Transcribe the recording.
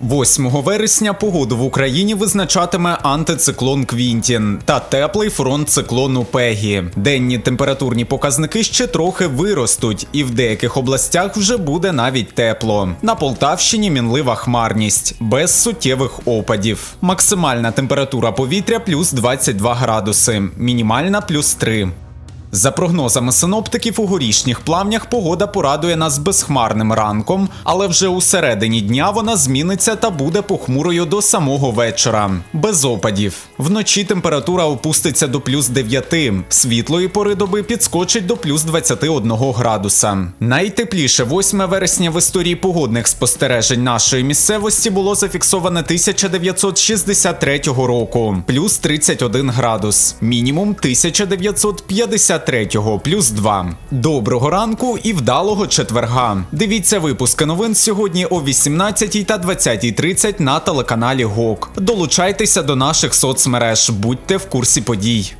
8 вересня погоду в Україні визначатиме антициклон Квінтін та теплий фронт циклону Пегі. Денні температурні показники ще трохи виростуть, і в деяких областях вже буде навіть тепло. На Полтавщині мінлива хмарність, без суттєвих опадів. Максимальна температура повітря плюс 22 градуси, мінімальна плюс 3. За прогнозами синоптиків, у горішніх плавнях погода порадує нас безхмарним ранком, але вже у середині дня вона зміниться та буде похмурою до самого вечора. Без опадів. Вночі температура опуститься до плюс 9, світлої пори доби підскочить до плюс 21 градуса. Найтепліше 8 вересня в історії погодних спостережень нашої місцевості було зафіксоване 1963 року, плюс 31 градус, мінімум 1953 плюс 2. Доброго ранку і вдалого четверга. Дивіться випуски новин сьогодні о 18 та 20.30 на телеканалі ГОК. Долучайтеся до наших соцмереж, будьте в курсі подій.